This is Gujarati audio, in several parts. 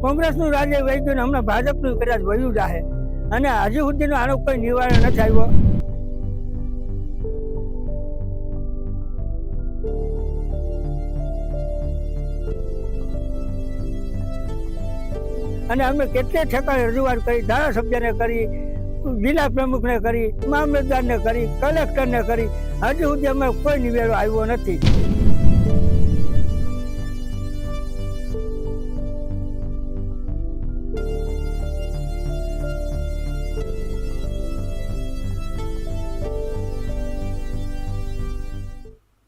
કોંગ્રેસનું રાજ્ય વહી ગયું હમણાં ભાજપનું કદાચ વયું જાહે. અને હજી સુધીનું આનો કોઈ નિવારણ નથી આવ્યો. અને અમે કેટલે ઠેકાણે રજૂઆત કરી, ધારાસભ્યને કરી, જિલ્લા પ્રમુખને કરી, મામલતદારને કરી, કલેક્ટરને કરી, હજી સુધી અમે કોઈ નિવેડો આવ્યો નથી.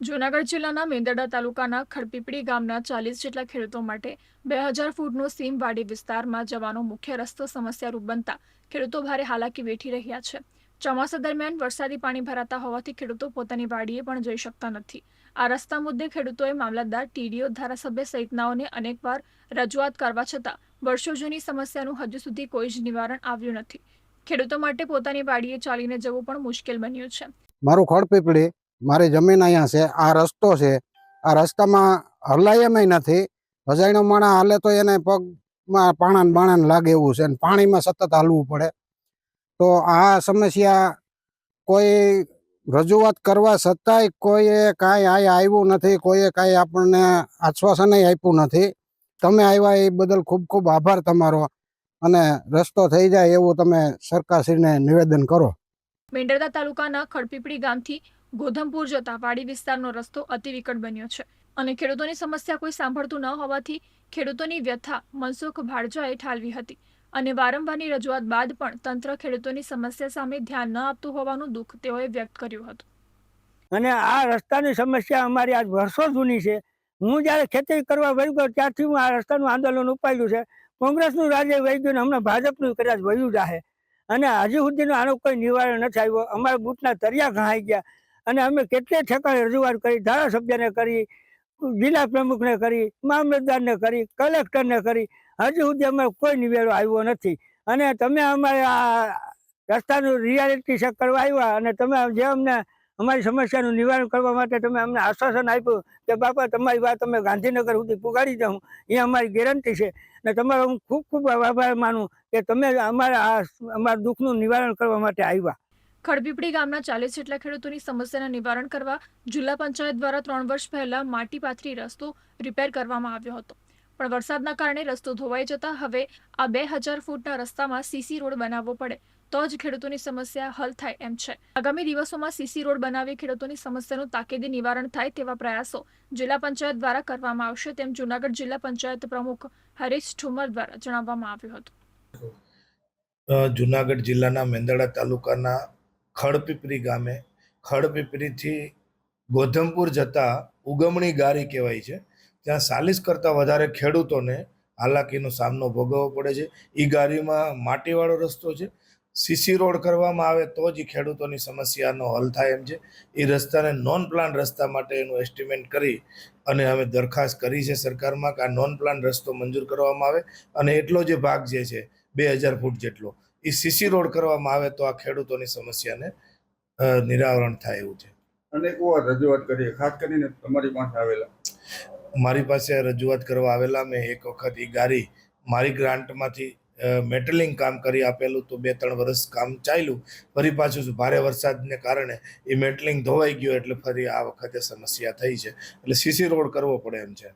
જૂનાગઢ જિલ્લાના મેંદરડા તાલુકાના ખડપીપળી ગામના ચાલીસ જેટલા ખેડૂતો માટે બે હજાર ફૂટનો સીમવાડી વિસ્તારમાં જવાનો મુખ્ય રસ્તો સમસ્યારૂપ બનતા ખેડૂતો ભારે હાલાકી વેઠી રહ્યા છે. ચોમાસા દરમિયાન વરસાદી પાણી ભરાતા હોવાથી ખેડૂતો પોતાની વાડીએ પણ જઈ શકતા નથી. આ રસ્તા મુદ્દે ખેડૂતોએ મામલતદાર ટીડીઓ ધારાસભ્ય સહિતનાઓને અનેકવાર રજૂઆત કરવા છતાં વર્ષો જૂની સમસ્યાનું હજુ સુધી કોઈ જ નિવારણ આવ્યું નથી. ખેડૂતો માટે પોતાની વાડીએ ચાલીને જવું પણ મુશ્કેલ બન્યું છે. મારું ખડપીપળી મારી જમીન અહીંયા છે, આ રસ્તો છે. આ રસ્તામાં હલાય એમય નથી. હજાયણો માણા હાલે તો એને પગમાં પાણા ને બાણા લાગે એવું છે અને પાણીમાં સતત હાલવું પડે. તો આ સમસ્યા કોઈ રજૂઆત કરવા છતાંય કોઈએ કાંઈ આ આવ્યું નથી, કોઈએ કાંઈ આપણને આશ્વાસન આપ્યું નથી. તમે આવ્યા એ બદલ ખૂબ ખૂબ આભાર તમારો. અને રસ્તો થઈ જાય એવું તમે સરકારશ્રીને નિવેદન કરો. મેંડરદા તાલુકાના ખડપીપળી ગામથી ગોધમપુર જતા વાડી વિસ્તારનો રસ્તો અતિ વિકટ બન્યો છે અને ખેડૂતોની સમસ્યા કોઈ સાંભળતું ન હોવાથી ખેડૂતોની વ્યથા મનસુખ ભાડજાએ ઠાલવી હતી અને વારંવારની રજૂઆત બાદ પણ તંત્ર ખેડૂતોની સમસ્યા સામે ધ્યાન ન આપતું હોવાનું દુઃખ તેઓએ વ્યક્ત કર્યું હતું. અને આ રસ્તાની સમસ્યા અમારી આજ વર્ષો જૂની છે. હું જ્યારે ખેતી કરવા વહી ગયો ત્યારથી હું આ રસ્તાનું આંદોલન ઉપાડ્યું છે. કોંગ્રેસનું રાજ્ય વહી ગયું હમણાં ભાજપનું કદાચ વહ્યું જાહે. અને હજી સુધીનું આનું કોઈ નિવારણ નથી આવ્યું. અમારા બૂટના તરિયા ઘણા ગયા. અને અમે કેટલે ઠેકાણે રજૂઆત કરી, ધારાસભ્યને કરી, જિલ્લા પ્રમુખને કરી, મામલતદારને કરી, કલેક્ટરને કરી. હજુ સુધી અમે કોઈ નિવેડો આવ્યો નથી. અને તમે અમારે આ રસ્તાનું રિયાલિટી ચેક કરવા આવ્યા અને તમે જે અમને અમારી સમસ્યાનું નિવારણ કરવા માટે તમે અમને આશ્વાસન આપ્યું કે, બાપા, તમારી વાત અમે ગાંધીનગર સુધી પુગાડી દઉં. એ અમારી ગેરંટી છે. અને તમારો હું ખૂબ ખૂબ આભાર માનું કે તમે અમારા આ, અમારા દુઃખનું નિવારણ કરવા માટે આવ્યા. ખડપીપળી ગામના ચાલીસ જેટલા ખેડૂતોની સમસ્યાના નિવારણ કરવા જિલ્લા પંચાયત દ્વારા ત્રણ વર્ષ પહેલા માટી પાથરી રસ્તો રિપેર કરવામાં આવ્યો હતો. પણ વરસાદના કારણે રસ્તો ધોવાઈ જતા હવે આ બે હજાર ફૂટના રસ્તામાં સીસી રોડ બનાવવો પડે. તો જ ખેડૂતોની સમસ્યા હલ થાય એમ છે. આગામી દિવસોમાં સીસી રોડ બનાવી ખેડૂતોની સમસ્યાનું તાકીદે નિવારણ થાય તેવા પ્રયાસો જિલ્લા પંચાયત દ્વારા કરવામાં આવશે. તેમ જૂનાગઢ જિલ્લા પંચાયત પ્રમુખ હરીશ ઠુમર દ્વારા જણાવવામાં આવ્યું હતું. જુનાગઢ જિલ્લાના મેંદરડા તાલુકાના ખડપીપરી ગામે. ખડપીપરીથી ગોધમપુર જતા ઉગમણી ગારી કહેવાય છે. ત્યાં ચાલીસ કરતાં વધારે ખેડૂતોને હાલાકીનો સામનો ભોગવવો પડે છે. એ ગારીમાં માટીવાળો રસ્તો છે. સીસી રોડ કરવામાં આવે તો જ એ ખેડૂતોની સમસ્યાનો હલ થાય એમ છે. એ રસ્તાને નોન પ્લાન રસ્તા માટે એનું એસ્ટિમેટ કરી અને અમે દરખાસ્ત કરી છે સરકારમાં કે આ નોન પ્લાન રસ્તો મંજૂર કરવામાં આવે. અને એટલો જે ભાગ જે છે, બે હજાર ફૂટ જેટલો. એ સીસી રોડ કરવામાં આવે તો આ ખેડૂતોની સમસ્યાને નિરાવરણ થાય એવું છે. અને વાર રજૂઆત કરીએ ખાસ કરીને તમારી પાસે આવેલા. મારી પાસે રજૂઆત કરવા આવેલા મેં એક વખત એ ગાડી મારી ગ્રાન્ટમાંથી મેટલિંગ કામ કરી આપેલું તો બે ત્રણ વર્ષ કામ ચાલ્યું. ફરી પાછું ભારે વરસાદને કારણે એ મેટલિંગ ધોવાઈ ગયું એટલે ફરી આ વખતે સમસ્યા થઈ છે. એટલે સીસી રોડ કરવો પડે એમ છે.